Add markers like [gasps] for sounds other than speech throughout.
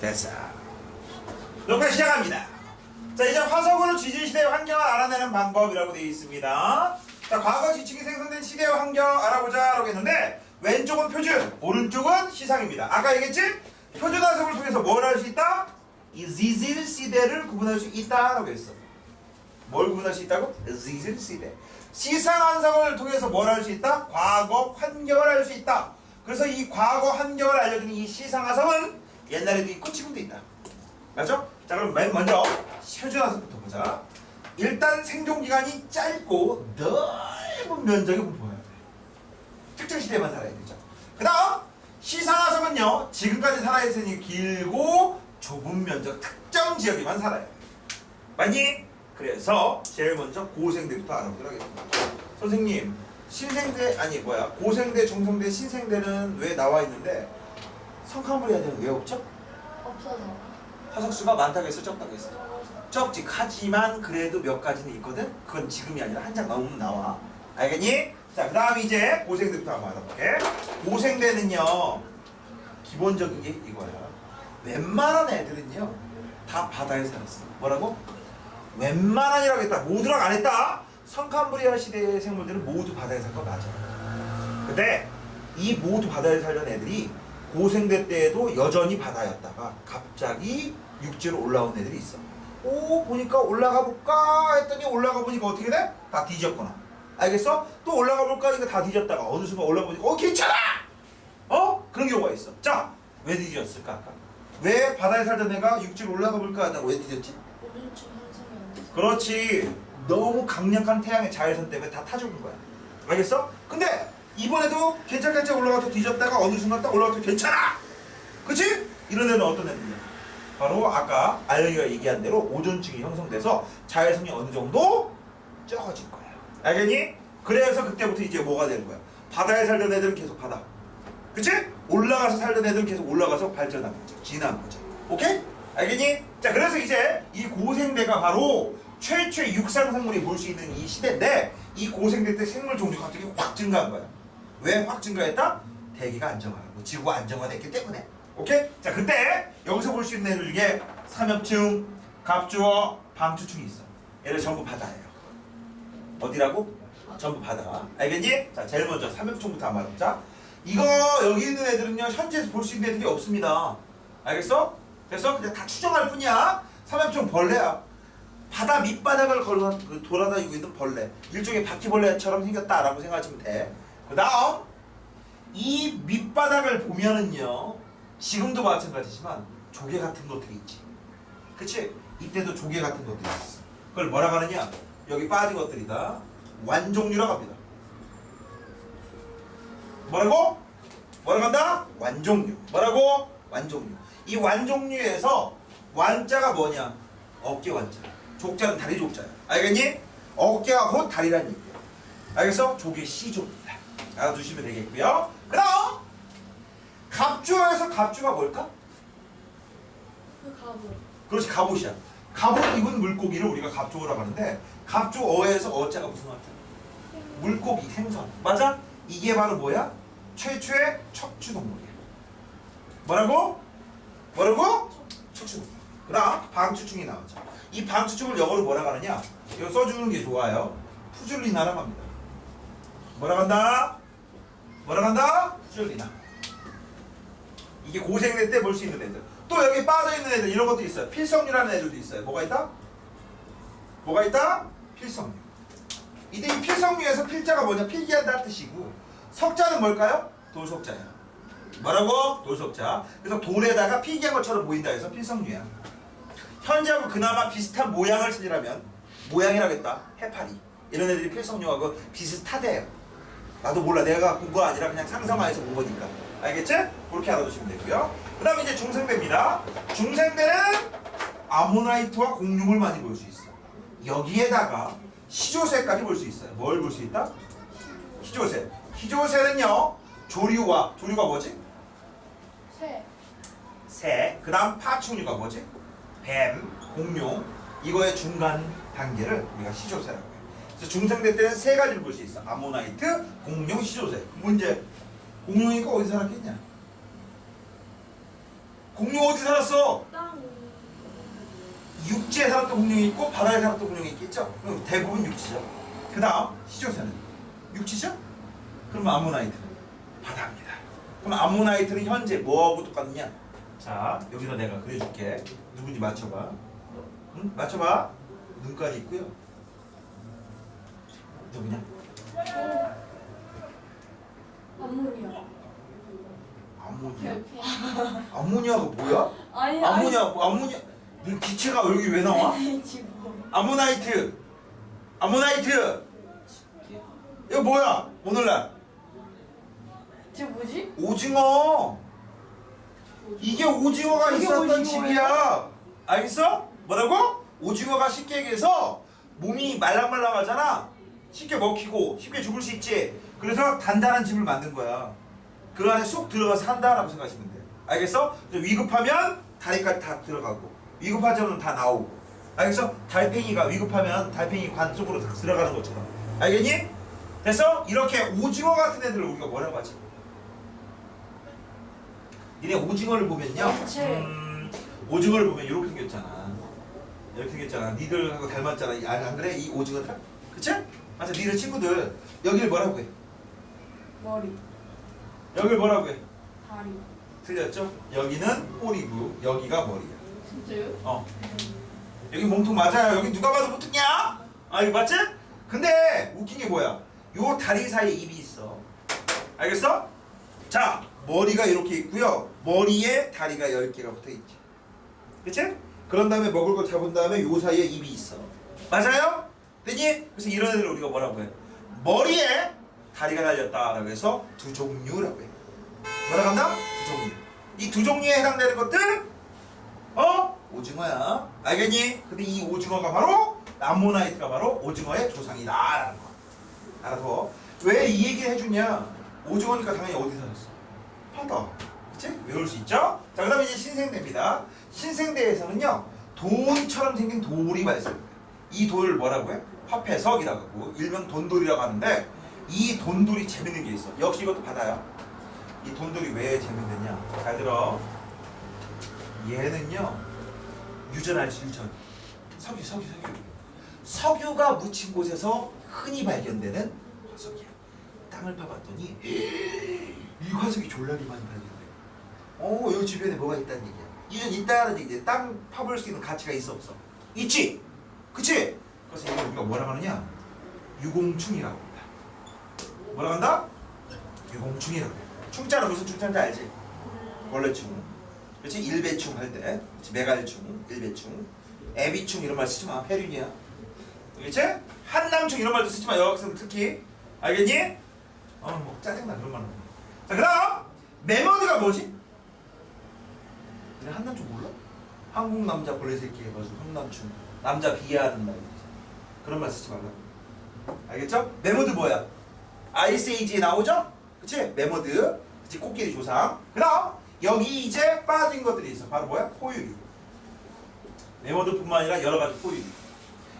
됐어. 녹화 시작합니다. 자, 이제 화석으로 지진 시대의 환경을 알아내는 방법이라고 되어 있습니다. 자, 과거 지층이 생성된 시대의 환경 알아보자 라고 했는데 왼쪽은 표준, 오른쪽은 시상입니다. 아까 얘기했지? 표준 화석을 통해서 뭘 할 수 있다? 이 지질 시대를 구분할 수 있다 라고 했어. 뭘 구분할 수 있다고? 지질 시대. 시상 환석을 통해서 뭘 할 수 있다? 과거 환경을 알 수 있다. 그래서 이 과거 환경을 알려주는 이 시상 화석은 옛날에도 있고 지금도 있다. 맞죠? 자 그럼 맨 먼저 표준 화석부터 보자. 일단 생존 기간이 짧고 넓은 면적의 분포해야 돼. 특정 시대만 살아야 되죠. 그 다음 시상화석은요 지금까지 살아있으니 길고 좁은 면적 특정 지역에만 살아요. 맞니? 그래서 제일 먼저 고생대부터 알아보도록 하겠습니다. 선생님 신생대 아니 뭐야 고생대 중생대 신생대는 왜 나와 있는데 성카물이야대는 왜 없죠? 없어서. 화석수가 많다고 했어 적다고 했어? 적지 하지만 그래도 몇 가지는 있거든? 그건 지금이 아니라 한 장 넘으면 나와. 알겠니? 자그 다음 이제 고생대부터 한번 알아볼게. 고생대는요 기본적인 게 이거야. 웬만한 애들은요 다 바다에 살았어. 뭐라고? 웬만한이라고 했다. 모두랑 안 했다. 성캄브리아 시대의 생물들은 모두 바다에 산 거 맞아. 근데 이 모두 바다에 살던 애들이 고생대 때에도 여전히 바다였다가 갑자기 육지로 올라온 애들이 있어. 오 보니까 올라가 볼까 했더니 올라가 보니까 어떻게 돼? 다 뒤졌구나. 알겠어? 또 올라가 볼까 하니까 다 뒤졌다가 어느 순간 올라가 보니까 어 괜찮아. 어 그런 경우가 있어. 자 왜 뒤졌을까 아까? 왜 바다에 살던 애가 육지로 올라가 볼까 하다가 왜 뒤졌지? 그렇지. 너무 강력한 태양의 자외선 때문에 다 타 죽은 거야. 알겠어? 근데 이번에도 괜찮겠지 올라가서 뒤졌다가 어느 순간 딱 올라가서 괜찮아! 그치? 이런 애는 어떤 애들이야? 바로 아까 알영이가 얘기한 대로 오존층이 형성돼서 자외선이 어느 정도 적어질 거야. 알겠니? 그래서 그때부터 이제 뭐가 되는 거야? 바다에 살던 애들은 계속 바다. 그치? 올라가서 살던 애들은 계속 올라가서 발전한 거죠. 진화한 거죠. 오케이? 알겠니? 자, 그래서 이제 이 고생대가 바로 최초의 육상 생물이 볼 수 있는 이 시대인데 이 고생대 때 생물 종류가 갑자기 확 증가한 거야. 왜 확 증가했다? 대기가 안정화하고 지구가 안정화됐기 때문에. 오케이? 자, 그때 여기서 볼 수 있는 애들 중에 삼엽충, 갑주어, 방추충이 있어. 얘들 전부 바다예요. 어디라고? 전부 바다. 알겠니? 자, 제일 먼저 삼엽충부터 한번 해보자. 이거 여기 있는 애들은요 현재 볼수 있는 애들이 없습니다. 알겠어? 그래서 그냥 다 추정할 뿐이야. 삼엽충 벌레야. 바다 밑바닥을 걸어 그 돌아다니고 있는 벌레. 일종의 바퀴벌레처럼 생겼다라고 생각하시면 돼. 그 다음 이 밑바닥을 보면은요 지금도 마찬가지지만 조개 같은 것들이 있지. 그치? 이때도 조개 같은 것들이 있어. 그걸 뭐라고 하느냐? 여기 빠진 것들이다. 완종류라고 합니다. 뭐라고? 뭐라고 한다? 완종류. 뭐라고? 완종류. 이 완종류에서 완자가 뭐냐? 어깨 완자. 족자는 다리 족자야. 알겠니? 어깨가 곧 다리란 얘기야. 알겠어? 조개 C조입니다. 알아두시면 되겠고요. 그럼 갑주어에서 갑주가 뭘까? 그 갑옷 그렇지 갑옷이야. 갑옷 입은 물고기를 우리가 갑주어라고 하는데 갑주어에서 어자가 무슨 어자? 물고기 생선. 맞아? 이게 바로 뭐야? 최초의 척추동물이야. 뭐라고? 뭐라고? 척추동물. 그다음 방추충이 나오죠. 이 방추충을 영어로 뭐라고 하느냐? 이거 써주는 게 좋아요. 푸줄리나라고 합니다. 뭐라고 한다? 뭐라고 한다? 푸줄리나. 이게 고생대 때볼 수 있는 애들. 또 여기 빠져 있는 애들 이런 것도 있어요. 필성류라는 애들도 있어요. 뭐가 있다? 뭐가 있다? 필성류. 이때 이 필성류에서 필자가 뭐냐? 필기한다 뜻이고 석자는 뭘까요? 돌석자야. 뭐라고? 돌석자. 그래서 돌에다가 필기한 것처럼 보인다 해서 필성류야. 현재하고 그나마 비슷한 모양을 찾으라면 모양이라겠다. 해파리. 이런 애들이 필성류하고 비슷하대요. 나도 몰라. 내가 본 거 아니라 그냥 상상하에서 본 거니까. 알겠지? 그렇게 알아두시면 되고요. 그 다음에 이제 중생대입니다. 중생대는 아모나이트와 공룡을 많이 볼 수 있어. 여기에다가 희조새까지 볼 수 있어요. 뭘 볼 수 있다? 희조새. 희조새는요, 조류와, 조류가 뭐지? 새 새. 그 다음 파충류가 뭐지? 뱀, 공룡. 이거의 중간 단계를 우리가. 그래서 중생대 때는 세 가지를 볼 수 있어. 아모나이트, 공룡, 희조새. 문제. 공룡이니까 어디 살았겠냐? 공룡 어디 살았어? 땅. 육지에 살았던 공룡이 있고 바다에 살았던 공룡이 있겠죠? 그럼 대부분 육지죠. 그 다음 시조새는 육지죠? 그러면 아모나이트는 바다입니다. 그럼 아모나이트는 현재 뭐하고 똑같느냐? 자 여기다 내가 그려줄게. 누군지 맞춰봐. 응? 맞춰봐. 눈깔이 있고요. 누구냐? 암모니아. 암모니아. 암모니아가 뭐야? 아니 암모니아 뭐 암모니아 너 기체가 여기 왜 나와? [laughs] 아니 지금. 아모나이트 아모나이트 이거 뭐야 오늘날 저 뭐지? 오징어 이게 오징어가 이게 있었던 오징어예요? 집이야 알겠어? 뭐라고? 오징어가 쉽게 얘기해서 몸이 말랑말랑하잖아 쉽게 먹히고 쉽게 죽을 수 있지 그래서 단단한 집을 만든 거야 그 안에 쏙 들어가서 산다라고 생각하시면 돼 알겠어? 그래서 위급하면 다리까지 다 들어가고 위급하지 않으면 다 나오고 알겠어? 달팽이가 위급하면 달팽이 관 속으로 다 들어가는 것처럼 알겠니? 됐어? 이렇게 오징어 같은 애들을 우리가 뭐라고 하지? 니네 오징어를 보면요. 음, 오징어를 보면 이렇게 생겼잖아 이렇게 생겼잖아 니들하고 닮았잖아 이- 안 그래? 이 오징어들 그치? 맞아 니들 친구들 여기를 뭐라고 해? 머리. 여기를 뭐라고 해? 다리. 틀렸죠? 여기는 꼬리고 여기가 머리야 진짜요? 어 여기 몸통 맞아요 여기 누가 봐도 몸통이야 아 이거 맞지? 근데 웃긴 게 뭐야 요 다리 사이에 입이 있어 알겠어? 자 머리가 이렇게 있고요 머리에 다리가 10개가 붙어 있지 그치? 그런 다음에 먹을 걸 잡은 다음에 요 사이에 입이 있어 맞아요? 되니? 그래서 이런 애들 우리가 뭐라고 해 머리에 다리가 달렸다라고 해서 두 종류라고 해 뭐라고 한다? 두 종류 이 두 종류에 해당되는 것들 어? 오징어야. 알겠니? 근데 이 오징어가 바로 암모나이트가 바로 오징어의 조상이다라는 거. 알아서 왜이 얘기를 해주냐? 오징어니까 당연히 어디 살았어? 바다. 그치? 외울 수 있죠? 자, 그 다음에 이제 신생대입니다. 신생대에서는요, 돈처럼 생긴 돌이 발생해요. 이 돌을 뭐라고 해? 화폐석이라고 하고, 일명 돈돌이라고 하는데, 이 돈돌이 재밌는 게 있어. 역시 이것도 바다야. 이 돈돌이 왜 재밌느냐? 잘 들어. 얘는요 유전 알지 유전 석유 석유 석유 석유가 묻힌 곳에서 흔히 발견되는 화석이야 땅을 파봤더니 [gasps] 이 화석이 졸라리 많이 발견돼 어 여기 주변에 뭐가 있다는 얘기야 유전 있다는 얘기야 땅 파볼 수 있는 가치가 있어 없어 있지 그치? 그래서 이걸 우리가 뭐라고 하느냐? 유공충이라고 합니다. 뭐라고 한다? 유공충이라고 해 충자는 무슨 충자인지 알지? 원래 충. 그렇지 일배충 할 때, 그렇지 메갈충, 일배충, 애비충 이런 말 쓰지 마, 폐륜이야. 그렇지? 한남충 이런 말도 쓰지 마, 여학생 특히. 알겠니? 어, 뭐 짜증나. 그런 말은. 자, 그 다음 메머드가 뭐지? 근데 한남충 몰라? 한국 남자 벌레 새끼 해가지고 한남충, 남자 비하하는 말. 그런 말 쓰지 말라고. 알겠죠? 메머드 뭐야? 아이스에이지에 나오죠? 그치? 메머드, 그치? 코끼리 조상. 그 다음 여기 이제 빠진 것들이 있어. 바로 뭐야? 포유류. 메모드뿐만 아니라 여러 가지 포유류.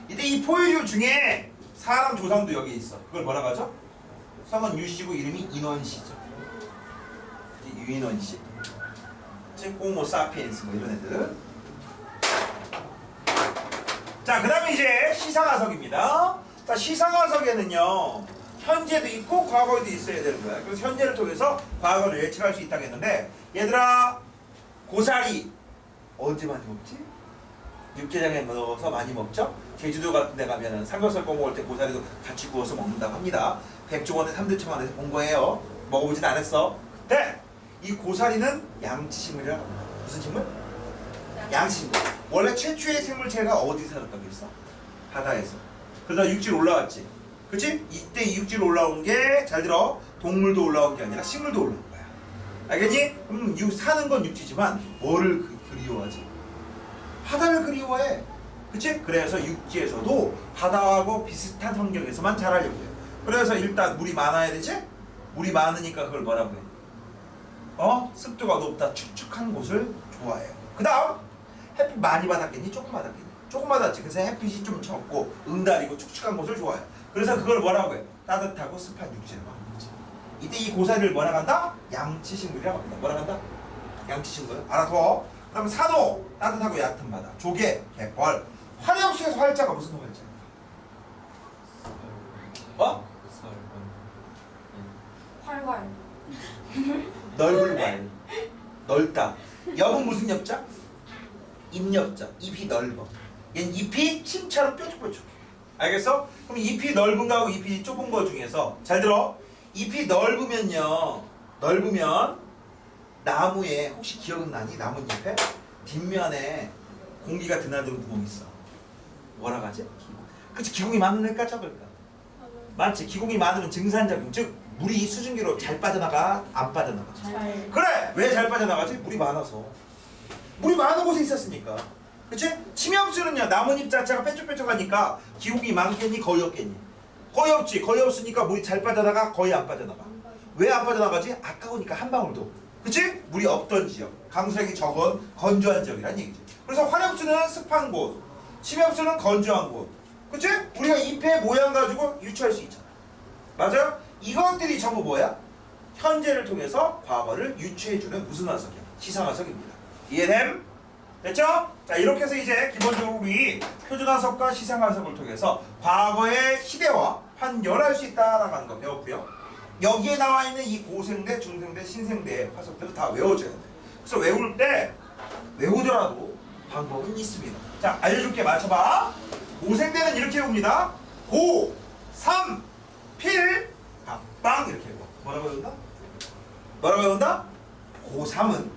이때 이 포유류 중에 사람 조상도 여기 있어. 그걸 뭐라고 하죠? 성은 유씨고 이름이 인원씨죠. 유인원씨. 즉 호모 사피엔스 뭐 이런 애들. 자, 그 다음에 이제 시상화석입니다. 자, 시상화석에는요. 현재도 있고 과거에도 있어야 되는 거야. 그래서 현재를 통해서 과거를 예측할 수 있다고 했는데 얘들아 고사리 언제 많이 먹지? 육개장에 넣어서 많이 먹죠? 제주도 같은 데 가면은 삼겹살 구워 먹을 때 고사리도 같이 구워서 먹는다고 합니다. 백종원의 3대 청원에서 본 거예요. 먹어보진 않았어. 그때 이 고사리는 양치식물이라고 합니다. 무슨 식물? 양식물. 원래 최초의 생물체가 어디 살았다고 했어? 바다에서. 그러다 육지로 올라왔지. 그치? 이때 이 육지로 올라온 게 잘 들어. 동물도 올라온 게 아니라 식물도 올라온 거야. 알겠니? 음, 육, 사는 건 육지지만 뭐를 그, 그리워하지? 바다를 그리워해. 그치? 그래서 육지에서도 바다하고 비슷한 환경에서만 자라려고 해요. 그래서 일단 물이 많아야 되지? 물이 많으니까 그걸 뭐라고 해? 어? 습도가 높다 축축한 곳을 좋아해요. 그 다음 햇빛 많이 받았겠니? 조금 받았겠니? 조금 받았지. 그래서 햇빛이 좀 적고 응달이고 축축한 곳을 좋아해요. 그래서 그걸 뭐라고 해? 따뜻하고 습한 육지라고 하는 거지. 이때 이 고사리를 뭐라고 한다? 양치식물이라고 합니다. 뭐라고 한다? 양치식물. 알아둬. 그럼 산호 따뜻하고 얕은 바다 조개 갯벌 화염수에서 활자가 무슨 활자? 어? 활활. 넓을 왈 넓다 엽은 무슨 엽자? 입엽자 잎이 넓어. 얘는 잎이 침처럼 뾰족뾰족해 알겠어? 그럼 잎이 넓은 거하고 잎이 좁은 거 중에서 잘 들어. 잎이 넓으면요. 넓으면 나무에 혹시 기억은 나니? 나뭇잎에? 뒷면에 공기가 드나드는 구멍이 있어. 뭐라 하지? 기공. 그치 기공이 많을까 적을까? 맞지? 기공이 많으면 증산작용. 즉 물이 수증기로 잘 빠져나가 안 빠져나가. 잘. 그래! 왜 잘 빠져나가지? 물이 많아서 물이 많은 곳에 있었으니까 그치? 침엽수는요 나뭇잎 자체가 뾰족뾰족하니까 기울기 많겠니? 거의 없겠니? 거의 없지 거의 없으니까 물이 잘 빠져나가 거의 안 빠져나가 왜 안 빠져나가지? 아까우니까 한 방울도 그치? 물이 없던 지역 강수량이 적은 건조한 지역이란 얘기지 그래서 화엽수는 습한 곳 침엽수는 건조한 곳 그치? 우리가 잎의 모양 가지고 유추할 수 있잖아 맞아요? 이것들이 전부 뭐야? 현재를 통해서 과거를 유추해주는 무슨 화석이야? 시상화석입니다. 이해됨? 됐죠? 자 이렇게 해서 이제 기본적으로 우리 표준화석과 시상화석을 통해서 과거의 시대와 환연할 수 있다라고 하는 거 배웠고요. 여기에 나와 있는 이 고생대, 중생대, 신생대 화석들을 다 외워줘야 돼. 그래서 외울 때 외우더라도 방법은 있습니다. 자 알려줄게 맞춰봐. 고생대는 이렇게 외웁니다. 고, 삼, 필, 각방 이렇게 외워. 뭐라고 외운다? 뭐라고 외운다? 고3은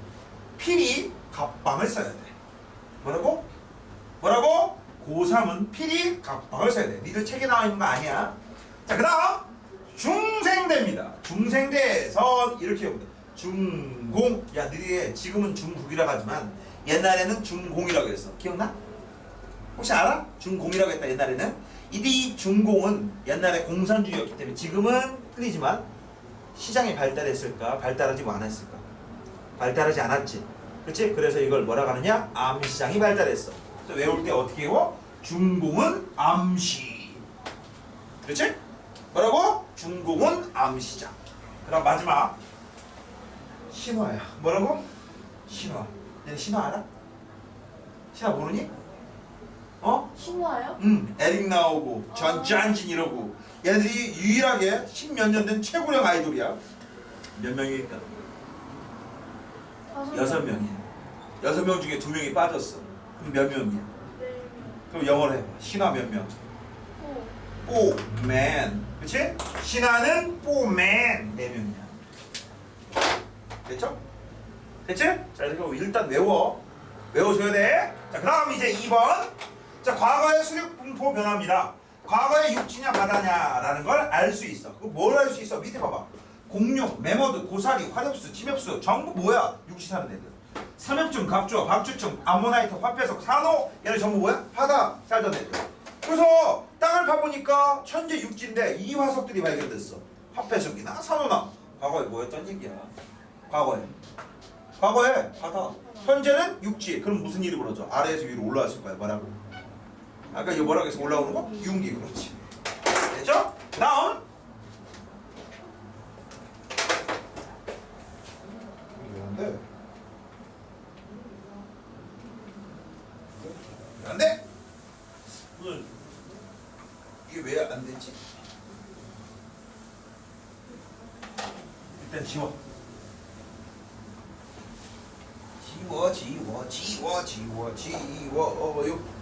필히 갑방을 써야 돼. 뭐라고? 뭐라고? 고3은 필히 갑방을 써야 돼. 니들 책에 나와 있는 거 아니야. 자, 그 다음 중생대입니다. 중생대에서 이렇게 외운다. 중공. 야, 너희 지금은 중국이라고 하지만 옛날에는 중공이라고 했어. 기억나? 혹시 알아? 중공이라고 했다 옛날에는. 이이 중공은 옛날에 공산주의였기 때문에 지금은 틀리지만 시장이 발달했을까? 발달하지 않았을까? 발달하지 않았지. 그렇지? 그래서 이걸 뭐라고 하느냐? 암시장이 발달했어. 그래서 외울 때 어떻게 외워? 중공은 암시. 그렇지? 뭐라고? 중공은 암시장. 그럼 마지막 신화야. 뭐라고? 신화. 얘 신화 알아? 신화 모르니? 어? 신화요? 음, 에릭 나오고 전 짠진 이러고 얘네들이 유일하게 십몇 년 된 최고령 아이돌이야. 몇 명일까? 여섯 명. 명이야. 여섯 명 중에 두 명이 빠졌어. 그럼 몇 명이야? 네. 그럼 영어로 해봐. 신화 몇 명? 오. 뽀맨. 그치? 신화는 뽀맨 네 명이야. 됐죠? 됐지? 자, 그럼 일단 외워. 외워줘야 돼. 자, 그 다음 이제 2번. 자, 과거의 수륙 분포 변화입니다. 과거의 육지냐 바다냐라는 걸 알 수 있어. 그뭘 알 수 있어? 밑에 봐봐. 공룡, 매머드, 고사리, 화력수, 침엽수 전부 뭐야? 육지 사는 애들. 삼엽충, 갑주어, 박주충, 암모나이트, 화폐석, 산호 얘네 전부 뭐야? 바다 살던 애들. 그래서 땅을 파보니까 천재 육지인데 이 화석들이 발견됐어. 화폐석이나 산호나 과거에 뭐였던 얘기야? 과거에. 과거에 바다. 현재는 육지. 그럼 무슨 일이 벌어져? 아래에서 위로 올라왔을 거야. 뭐라고? 아까 이거 뭐라고 해서 올라오는 거? 윤기 그렇지. 됐죠? 다음. 이게 안 돼. 이게 안 돼. 오늘 이게 왜 안 되지? 일단 지워. 지워 지워 지워 지워 지워요.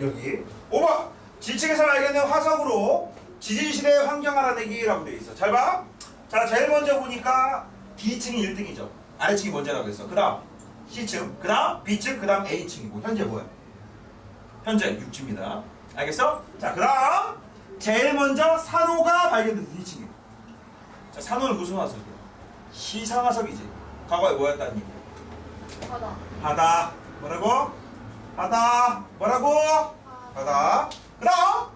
여기 5번 지층에서 발견된 화석으로 지진시대의 환경 알아내기라고 되어 있어 잘 봐. 자 제일 먼저 보니까 D층이 1등이죠 아래층이 먼저라고 했어 그 다음 C층 그 다음 B층 그 다음 A층이고 현재 뭐야? 현재 육지입니다 알겠어? 자 그 다음 제일 먼저 산호가 발견된 D층이고 자 산호는 무슨 화석이야? 시상화석이지 과거에 뭐였다는 얘기야? 바다. 바다 뭐라고? 바다 뭐라고? 바다 그다음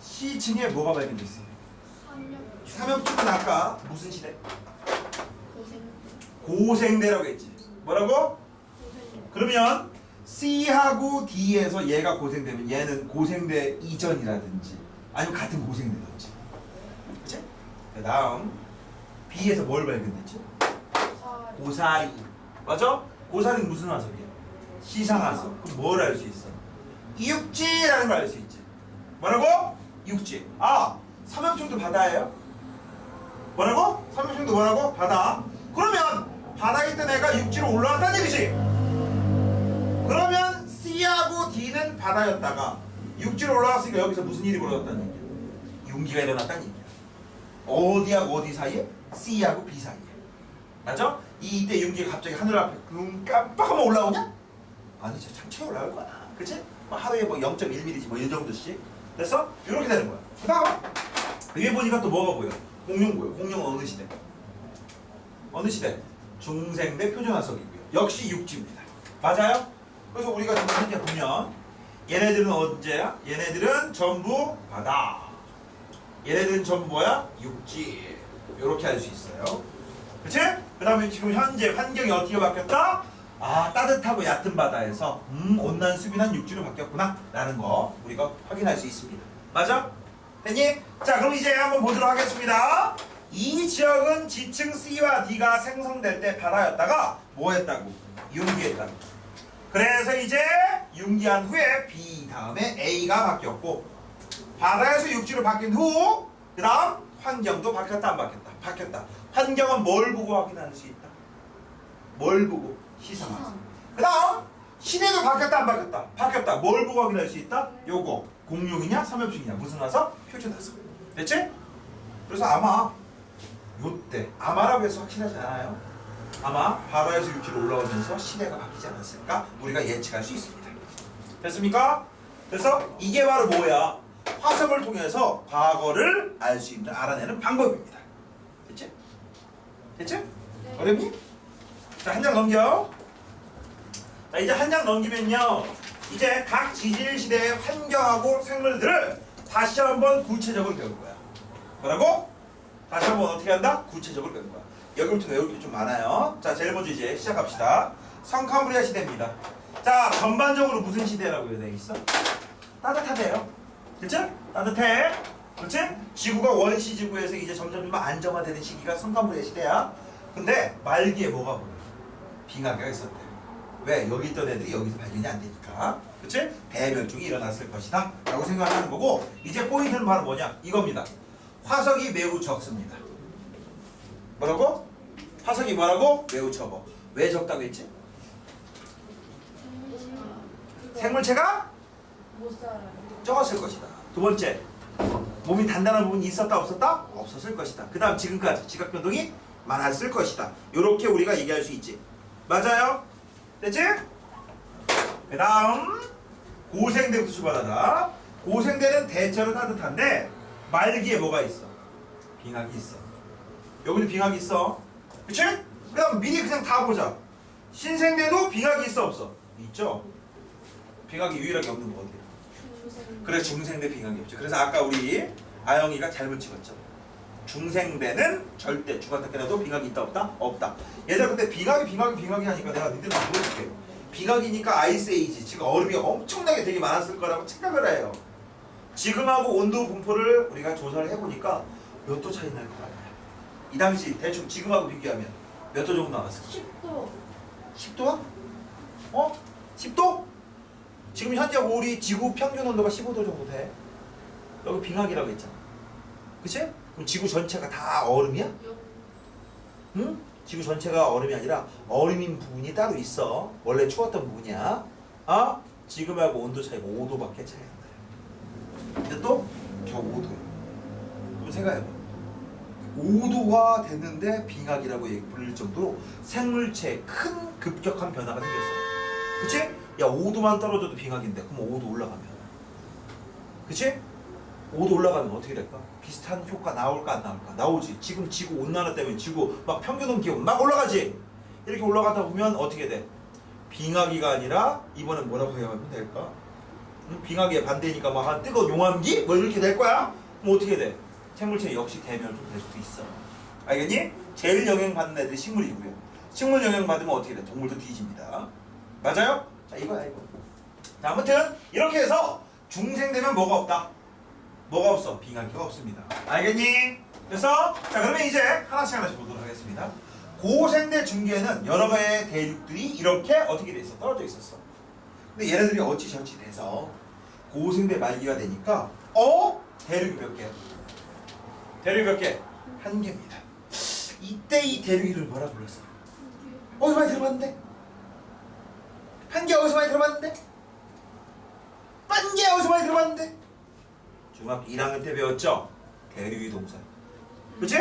시층에 뭐가 발견됐어? 삼엽. 삼엽축은 아까 무슨 시대? 고생. 고생대라고 했지 뭐라고? 그러면 C하고 D에서 얘가 고생되면 얘는 고생대 이전이라든지 아니면 같은 고생대든지 그치? 그 다음 B에서 뭘 발견됐지? 사리. 고사리 맞아? 고사리는 무슨 화석이야? 시상화석 그럼 뭘 알 수 있어? 이육지라는 걸 알 수 있지 뭐라고? 육지 아 삼엽충도 바다예요? 뭐라고? 삼엽충도 뭐라고? 바다 그러면 바다에 있던 애가 육지로 올라왔다는 얘기지 그러면 C하고 D는 바다였다가 육지로 올라왔으니까 여기서 무슨 일이 벌어졌다는 얘기야? 용기가 일어났다는 얘기야 어디하고 어디 사이에? C하고 B 사이에 맞아? 이때 윤기가 갑자기 하늘 앞에 눈 깜빡하면 올라오냐? 아니 저 천천히 올라올 거야 그치? 뭐 하루에 뭐 0.1mm지 뭐 이 정도씩 됐어? 이렇게 되는 거야 그 다음 위에 보니까 또 뭐가 보여? 공룡 보여 공룡은 어느 시대? 어느 시대? 중생대 표준화석이고요 역시 육지입니다 맞아요? 그래서 우리가 지금 현재 보면 얘네들은 언제야? 얘네들은 전부 바다 얘네들은 전부 뭐야? 육지 이렇게 할 수 있어요 그치? 그 다음에 지금 현재 환경이 어떻게 바뀌었다? 아 따뜻하고 얕은 바다에서 음 온난 수비난 육지로 바뀌었구나. 라는 거 우리가 확인할 수 있습니다. 맞아? 됐니? 자 그럼 이제 한번 보도록 하겠습니다. 이 지역은 지층 C와 D가 생성될 때 바다였다가 뭐 했다고? 융기했다고. 그래서 이제 융기한 후에 B 다음에 A가 바뀌었고 바다에서 육지로 바뀐 후 그 다음 환경도 바뀌었다 안 바뀌었다? 바뀌었다. 환경은 뭘 보고 확인할 수 있다? 뭘 보고 시상하수 그 다음 시대도 바뀌었다 안 바뀌었다 바뀌었다 뭘 보고 확인할 수 있다 요거 공룡이냐 삼엽충이냐 무슨 화석 표준 화석 됐지? 그래서 아마 요때 아마라고 해서 확실하지 않아요 아마 바다에서 육지로 올라오면서 시대가 바뀌지 않았을까 우리가 예측할 수 있습니다 됐습니까? 그래서 이게 바로 뭐야? 화석을 통해서 과거를 알 수 있는 알아내는 방법입니다. 됐지? 됐지? 네. 어렵니? 자, 한 장 넘겨. 자, 이제 한 장 넘기면요. 이제 각 지질 시대의 환경하고 생물들을 다시 한번 구체적으로 배울 거야. 뭐라고? 다시 한번 어떻게 한다? 구체적으로 배울 거야. 여기부터 외울 게 좀 많아요. 자, 제일 먼저 이제 시작합시다. 성캄브리아 시대입니다. 자, 전반적으로 무슨 시대라고 되어 있어? 따뜻하대요. 그치? 따뜻해. 그렇지? 지구가 원시 지구에서 이제 점점 좀 안정화되는 시기가 성캄브리아 시대야. 근데 말기에 뭐가 보여? 빙하기가 있었대. 왜? 여기 있던 애들이 여기서 발견이 안 되니까. 그치? 대멸종이 일어났을 것이다. 라고 생각하는 거고, 이제 포인트는 바로 뭐냐? 이겁니다. 화석이 매우 적습니다. 뭐라고? 화석이 뭐라고? 매우 적어. 왜 적다고 했지? 생물체가. 적었을 것이다. 두 번째, 몸이 단단한 부분이 있었다 없었다? 없었을 것이다. 그 다음 지금까지 지각 변동이 많았을 것이다. 이렇게 우리가 얘기할 수 있지. 맞아요? 됐지? 그 다음 고생대부터 출발하자. 고생대는 대체로 따뜻한데 말기에 뭐가 있어? 빙하기 있어. 여기도 빙하기 있어. 그치? 그 다음 미리 그냥 다 보자. 신생대도 빙하기 있어 없어? 있죠? 빙하기 유일하게 없는 거 어디야? 그래 중생대 빙하기 없죠. 그래서 아까 우리 아영이가 잘못 찍었죠. 중생대는 절대 중간학교라도 빙하기 있다 없다? 없다. 얘들아 근데 빙하기 빙하기 빙하기 하니까 내가 니들한테 물어볼게. 빙하기니까 아이스에이지 지금 얼음이 엄청나게 되게 많았을 거라고 생각을 해요. 지금하고 온도 분포를 우리가 조사를 해보니까 몇 도 차이 날 것 같아요. 이 당시 대충 지금하고 비교하면 몇 도 정도 나왔을까? 10도. 10도야? 어? 10도? 지금 현재 우리 지구 평균 온도가 15도 정도 돼. 여기 빙하기라고 했잖아. 그치? 그럼 지구 전체가 다 얼음이야? 응? 지구 전체가 얼음이 아니라 얼음인 부분이 따로 있어. 원래 추웠던 부분이야. 어? 지금하고 온도 차이가 5도밖에 차이 안 나요. 근데 또 겨우 5도야. 그럼 생각해봐. 5도가 됐는데 빙하기라고 불릴 정도로 생물체에 큰 급격한 변화가 생겼어. 그치? 야 5도만 떨어져도 빙하기인데 그럼 5도 올라가면 그치? 5도 올라가면 어떻게 될까? 비슷한 효과 나올까 안 나올까? 나오지. 지금 지구 온난화 때문에 지구 막 평균 기온 막 올라가지. 이렇게 올라가다 보면 어떻게 돼? 빙하기가 아니라 이번엔 뭐라고 해야 하면 될까? 응? 빙하기의 반대니까 막 한 뜨거운 용암기? 뭐 이렇게 될 거야? 그럼 어떻게 돼? 생물체 역시 대멸종 될 수도 있어. 알겠니? 제일 영향받는 애들이 식물이고요. 식물 영향 받으면 어떻게 돼? 동물도 뒤집니다. 맞아요? 자 이거야 이거. 자 아무튼 이렇게 해서 중생되면 뭐가 없다? 뭐가 없어? 빙하기가 없습니다. 알겠니? 그래서 자 그러면 이제 하나씩 하나씩 보도록 하겠습니다. 고생대 중계에는 여러 가지의 대륙들이 이렇게 어떻게 돼 있어? 떨어져 있었어. 근데 얘네들이 어찌저찌 돼서 고생대 말기가 되니까 어? 대륙이 몇 개야? 대륙 몇 개? 한 개입니다. 이때 이 대륙 이름을 뭐라 불렀어? 어디서 많이 들어봤는데? 한 개 어디서 많이 들어봤는데? 빤개 어디서 많이 들어봤는데? 중학교 1학년 때 배웠죠? 대륙이동선. 그치?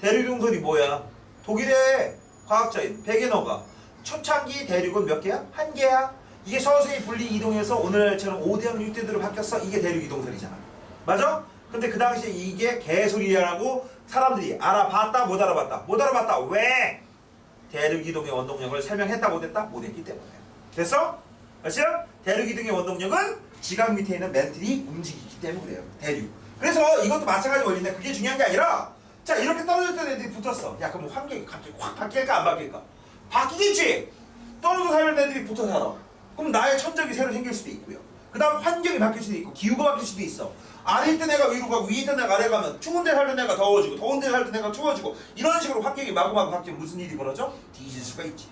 대륙이동선이 뭐야? 독일의 과학자인 베게너가 초창기 대륙은 몇 개야? 한 개야. 이게 서서히 분리 이동해서 오늘처럼 5대형 6대대로 바뀌었어. 이게 대륙 이동선이잖아. 맞아? 근데 그 당시에 이게 개소리라고 사람들이 알아봤다 못 알아봤다 못 알아봤다 왜? 대륙 이동의 원동력을 설명했다 못했다 못했기 때문에 됐어? 아시죠? 대륙 이동의 원동력은 지각 밑에 있는 멘틀이 움직이기 때문에 그래요. 대륙. 그래서 이것도 마찬가지 원리인데 그게 중요한 게 아니라 자 이렇게 떨어졌던 애들이 붙었어. 야 그럼 환경이 갑자기 확 바뀔까? 안 바뀔까? 바뀌겠지! 떨어져 살던 애들이 붙어 살아. 그럼 나의 천적이 새로 생길 수도 있고요. 그 다음 환경이 바뀔 수도 있고 기후가 바뀔 수도 있어. 아래 있던 애가 위로 가고 위에 있던 애가 아래 가면 추운 데 살던 애가 더워지고 더운 데 살던 애가 추워지고 이런 식으로 환경이 마구마구 바뀌면 무슨 일이 벌어져? 뒤질 수가 있지.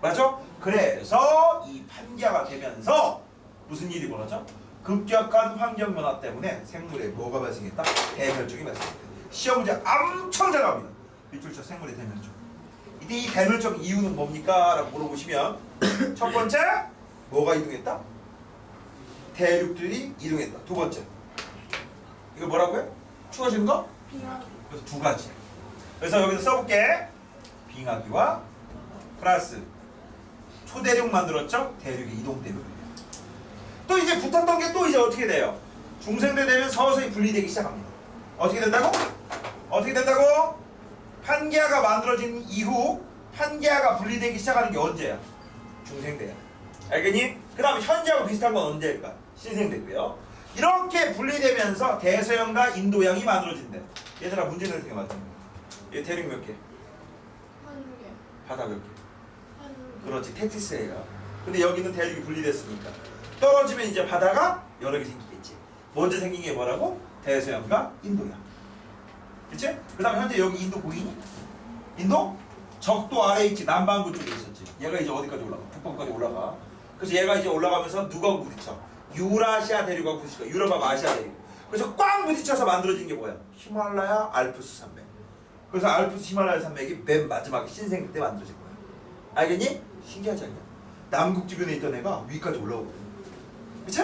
맞아? 그래서 이 판기가 되면서 무슨 일이 벌어져? 급격한 환경 변화 때문에 생물에 뭐가 발생했다? 대멸종이 발생했다 시험 문제 엄청 잘 나옵니다 밑줄쳐 생물의 대멸종 이때 이 대멸종 이유는 뭡니까? 라고 물어보시면 [coughs] 첫 번째 뭐가 이동했다? 대륙들이 이동했다 두 번째 이거 뭐라고요? 추워지는 거? 빙하기. 그래서 두 가지. 그래서 여기서 써볼게. 빙하기와 플러스 초대륙 만들었죠? 대륙의 이동 때문에. 또 이제 붙었던 게 또 이제 어떻게 돼요? 중생대 되면 서서히 분리되기 시작합니다. 어떻게 된다고? 어떻게 된다고? 판기아가 만들어진 이후 판기아가 분리되기 시작하는 게 언제야? 중생대야. 알겠니? 그 다음에 현재하고 비슷한 건 언제일까? 신생대고요. 이렇게 분리되면서 대서양과 인도양이 만들어진대. 얘들아 문제 낼 생각 맞지? 얘 대륙 몇 개? 한 개. 바다 몇 개? 한 개. 그렇지 테티스예요. 근데 여기는 대륙이 분리됐으니까 떨어지면 이제 바다가 여러 개 생기겠지. 먼저 생긴 게 뭐라고? 대서양과 인도양. 그치? 그 다음에 현재 여기 인도 보이니? 인도? 적도 아래에 있지 남반구 쪽에 있었지. 얘가 이제 어디까지 올라가? 북방까지 올라가. 그래서 얘가 이제 올라가면서 누가 부딪혀? 유라시아 대륙하고 부딪혀. 유럽하고 아시아 대륙. 그래서 꽉 부딪혀서 만들어진 게 뭐야? 히말라야 알프스 산맥. 그래서 알프스 히말라야 산맥이 맨 마지막에 신생 때 만들어진 거야. 알겠니? 신기하지 않냐? 남극 주변에 있던 애가 위까지 올라오거든. 그치?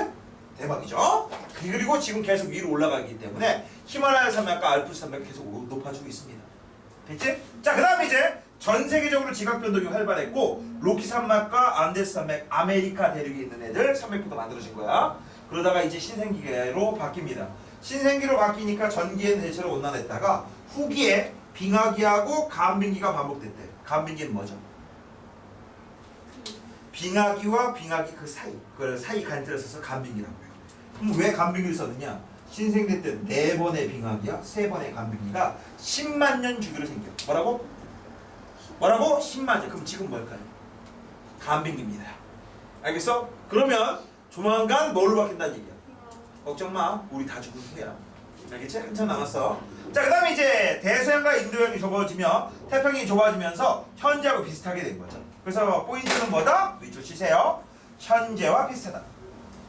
대박이죠? 그리고 지금 계속 위로 올라가기 때문에 히말라야 산맥과 알프스 산맥이 계속 오- 높아지고 있습니다. 됐지? 자, 그 다음에 이제 전 세계적으로 지각 변동이 활발했고 로키 산맥과 안데스 산맥, 아메리카 대륙에 있는 애들 산맥부터 만들어진 거야. 그러다가 이제 신생기로 바뀝니다. 신생기로 바뀌니까 전기엔 대체로 온난했다가 후기에 빙하기하고 간빙기가 반복됐대. 간빙기는 뭐죠? 빙하기와 빙하기 그 사이, 그 사이 간절을 써서 간빙기라고 해요. 그럼 왜 간빙기를 썼느냐? 신생대 때 네 번의 빙하기야, 세 번의 간빙기가 10만 년 주기로 생겨. 뭐라고? 뭐라고? 10만 년. 그럼 지금 뭘까요? 간빙기입니다. 알겠어? 그러면 조만간 뭘로 바뀐다는 얘기야? 걱정 마. 우리 다 죽을 후야. 알겠지? 한참 남았어. 자, 그 다음에 이제 대서양과 인도양이 좁아지며 태평양이 좁아지면서 현재하고 비슷하게 된 거죠. 그래서 포인트는 뭐다? 위줄 치세요. 현재와 비슷하다.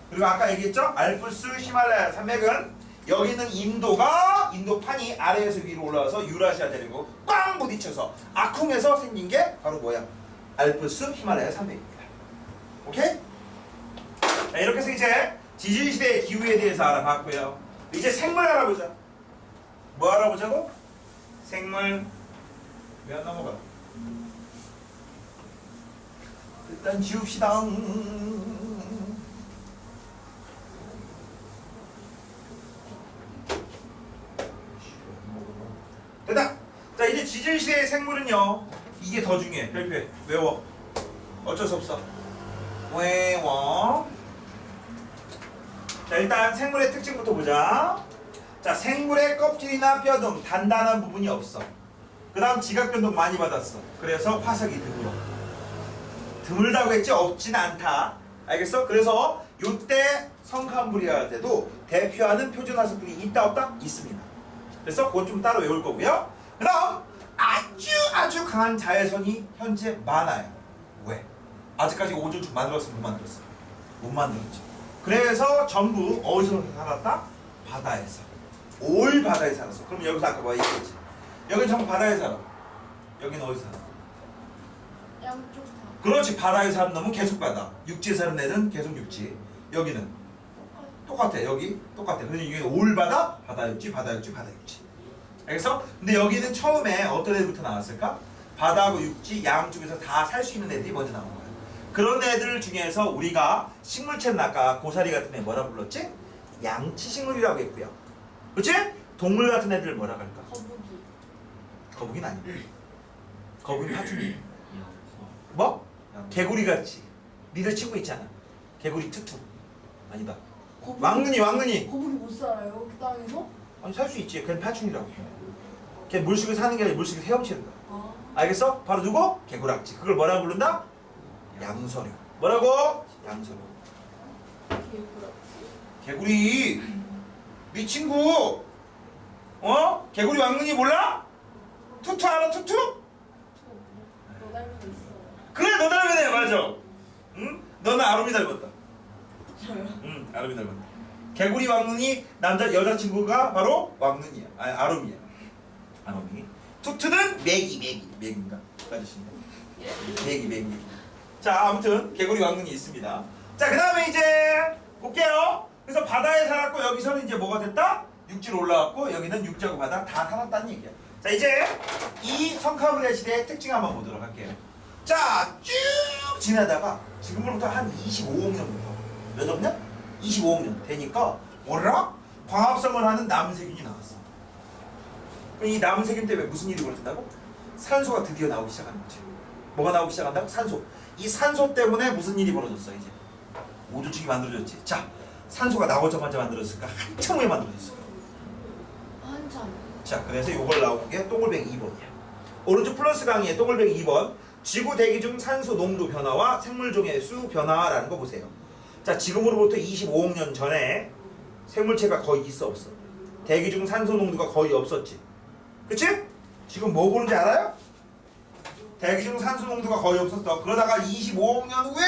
그리고 아까 얘기했죠? 알프스 히말라야 산맥은 여기 있는 인도가 인도판이 아래에서 위로 올라와서 유라시아 대륙고 꽝 부딪혀서 아쿵에서 생긴 게 바로 뭐야? 알프스 히말라야 산맥입니다. 오케이? 자, 이렇게 해서 이제 지질시대의 기후에 대해서 알아봤고요. 이제 생물 알아보자. 뭐 알아보자고? 생물 몇 넘어가? 일단 지웁시다. 됐다. 자 이제 지질 시대의 생물은요. 이게 더 중요해. 별표해. 외워. 어쩔 수 없어. 외워. 자 일단 생물의 특징부터 보자. 자 생물의 껍질이나 뼈 등 단단한 부분이 없어. 그 다음 지각 변동 많이 받았어. 그래서 화석이 드물어. 드물다고 했지 없진 않다. 알겠어? 그래서 요때 성캄브리아 때도 대표하는 표준 화석들이 있다 없다? 있습니다. 그래서 그건 좀 따로 외울 거고요. 그 다음 아주 아주 강한 자외선이 현재 많아요. 왜? 아직까지 오존축 만들었어 못 만들었어? 못 만들었지. 그래서 전부 어디서 살았다? 바다에서. 올 바다에 살았어. 그럼 여기서 아까 뭐 얘기했지? 여기 전부 바다에 살아. 여기는 어디서 살아? 양쪽 다. 그렇지 바다에 사는 놈은 계속 바다 육지에 사는 애는 계속 육지 여기는 똑같아 여기 똑같아 그래서 이게 올 바다 바다 육지 바다 육지 바다 육지 알겠어? 근데 여기는 처음에 어떤 애들부터 나왔을까? 바다하고 육지 양 쪽에서 다 살 수 있는 애들이 먼저 나온 거야 그런 애들 중에서 우리가 식물체는 아까 고사리 같은 애 뭐라 불렀지? 양치식물이라고 했고요 그렇지? 동물 같은 애들 뭐라 할까? 거북이. 거북이는 아니고 거북이 파충류 뭐? 개구리 같이 니들 친구 있잖아 개구리 투투 아니다 거북이. 왕눈이 왕눈이 거북이 못 살아요 그 땅에서? 아니 살 수 있지 그냥 파충류라고 걔 물속에 사는 게 아니라 물속에 헤엄치는 거야 아. 알겠어? 바로 누구? 개구락지 그걸 뭐라고 부른다? 양서류 뭐라고? 양서류 개구라. 개구리 네 친구 어? 개구리 왕눈이 몰라? 투투 알아 투투? 그래 너애 맞아 응? 너는 아롬이 닮았다 저요. 응, 아름이 닮았다. 개구리 왕눈이 남자 여자친구가 바로 왕눈이야. 아니 아름이야. 아름이. 투투는 매기 매기 매기인가? 맞으신가? 매기 매기. 자 아무튼 개구리 왕눈이 있습니다. 자 그 다음에 이제 볼게요. 그래서 바다에 살았고 여기서는 이제 뭐가 됐다? 육지로 올라왔고 여기는 육지하고 바다 다 살았다는 얘기야. 자 이제 이 성카브레 시대의 특징 한번 보도록 할게요. 자 쭉 지나다가 지금으로부터 한 25억 년부터 몇억 년? 25억 년 되니까 뭐라? 광합성을 하는 남세균이 나왔어. 이 남세균 때문에 무슨 일이 벌어진다고? 산소가 드디어 나오기 시작하는 거지. 뭐가 나오기 시작한다고? 산소. 이 산소 때문에 무슨 일이 벌어졌어 이제? 오조축이 만들어졌지. 자, 산소가 나오자마자 만들어졌을까? 한참 후에 만들어졌을까? 한참. 자, 그래서 이걸 나온 게 동글뱅이 2번이야. 오른쪽 플러스 강의의 동글뱅이 2번. 지구 대기 중 산소 농도 변화와 생물종의 수 변화라는 거 보세요. 자, 지금으로부터 25억 년 전에 생물체가 거의 있어 없어. 대기 중 산소 농도가 거의 없었지. 그치? 지금 뭐 보는지 알아요? 대기 중 산소 농도가 거의 없었어. 그러다가 25억 년 후에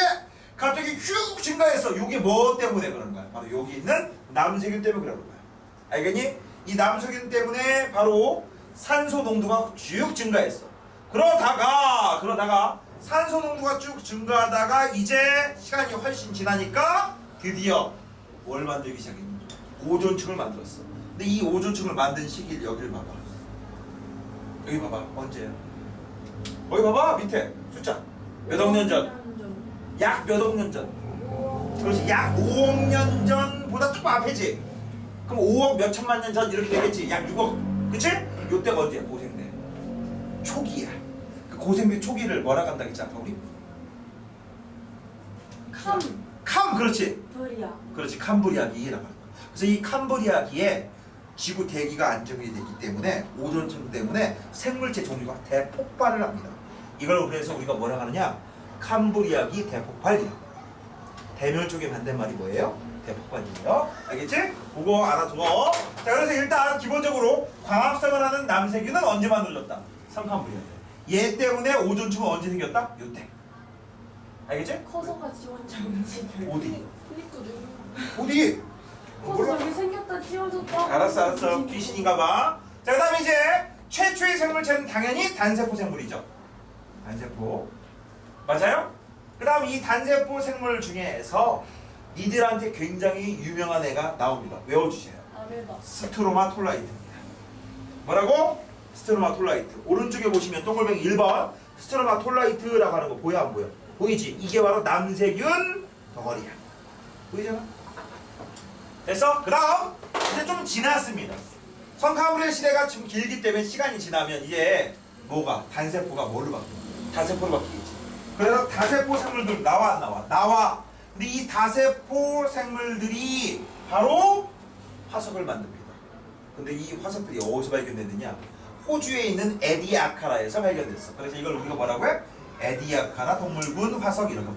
갑자기 슉 증가했어. 이게 뭐 때문에 그런 거야? 바로 여기 있는 남세균 때문에 그런 거야. 알겠니? 이 남세균 때문에 바로 산소 농도가 쭉 증가했어. 그러다가 그러다가 산소 농도가 쭉 증가하다가 이제 시간이 훨씬 지나니까 드디어 뭘 만들기 시작했니? 오존층을 만들었어. 근데 이 오존층을 만든 시기를 여기를 봐봐. 여기 봐봐. 언제야? 거기 봐봐 밑에 숫자 몇 억 년 전? 약 몇 억 년 전? 그렇지 약 5억 년 전보다 조금 앞이지 그럼 5억 몇 천만 년 전 이렇게 되겠지 약 6억 그치? 요때가 언제야 고생대 초기야 그 고생대 초기를 뭐라 간다 했지 아까 우리? 캄. 캄 그렇지 브리아. 그렇지 캄브리아기라고 하는 거야 그래서 이 캄브리아기에 지구 대기가 안정이 됐기 때문에 오존층 때문에 생물체 종류가 대폭발을 합니다 이걸 그래서 우리가 뭐라 하느냐 캄브리아기 대폭발이라고 대멸 쪽의 반대말이 뭐예요? 대폭발이에요. 알겠지? 그거 알아두어. 자, 그래서 일단 기본적으로 광합성을 하는 남세균은 언제 만들어졌다? 삼캄브리아. 얘 때문에 오존층은 언제 생겼다? 요때. 알겠지? 커서가 지원자 움직여. 어디? 클릭거든. 어디? 커서 저기 생겼다 지워졌다. 알았어, 알았어. 귀신인가 봐. 자, 그 다음에 이제 최초의 생물체는 당연히 단세포 생물이죠. 단세포. 맞아요? 그 다음 이 단세포 생물 중에서 니들한테 굉장히 유명한 애가 나옵니다. 외워주세요. 아메바. 스트로마톨라이트입니다. 뭐라고? 스트로마톨라이트. 오른쪽에 보시면 동글뱅이 1번 스트로마톨라이트라고 하는 거 보여 안 보여? 보이지? 이게 바로 남세균 덩어리야. 보이잖아? 됐어? 그 다음 이제 좀 지났습니다. 성카브레 시대가 좀 길기 때문에 시간이 지나면 이제 뭐가 단세포가 뭘로 바뀌어? 다세포로 바뀌겠지. 그래서 다세포 생물들 나와 안 나와? 나와. 근데 이 다세포 생물들이 바로 화석을 만듭니다. 근데 이 화석들이 어디서 발견됐느냐? 호주에 있는 에디아카라에서 발견됐어. 그래서 이걸 우리가 뭐라고 해? 에디아카나 동물군 화석이라고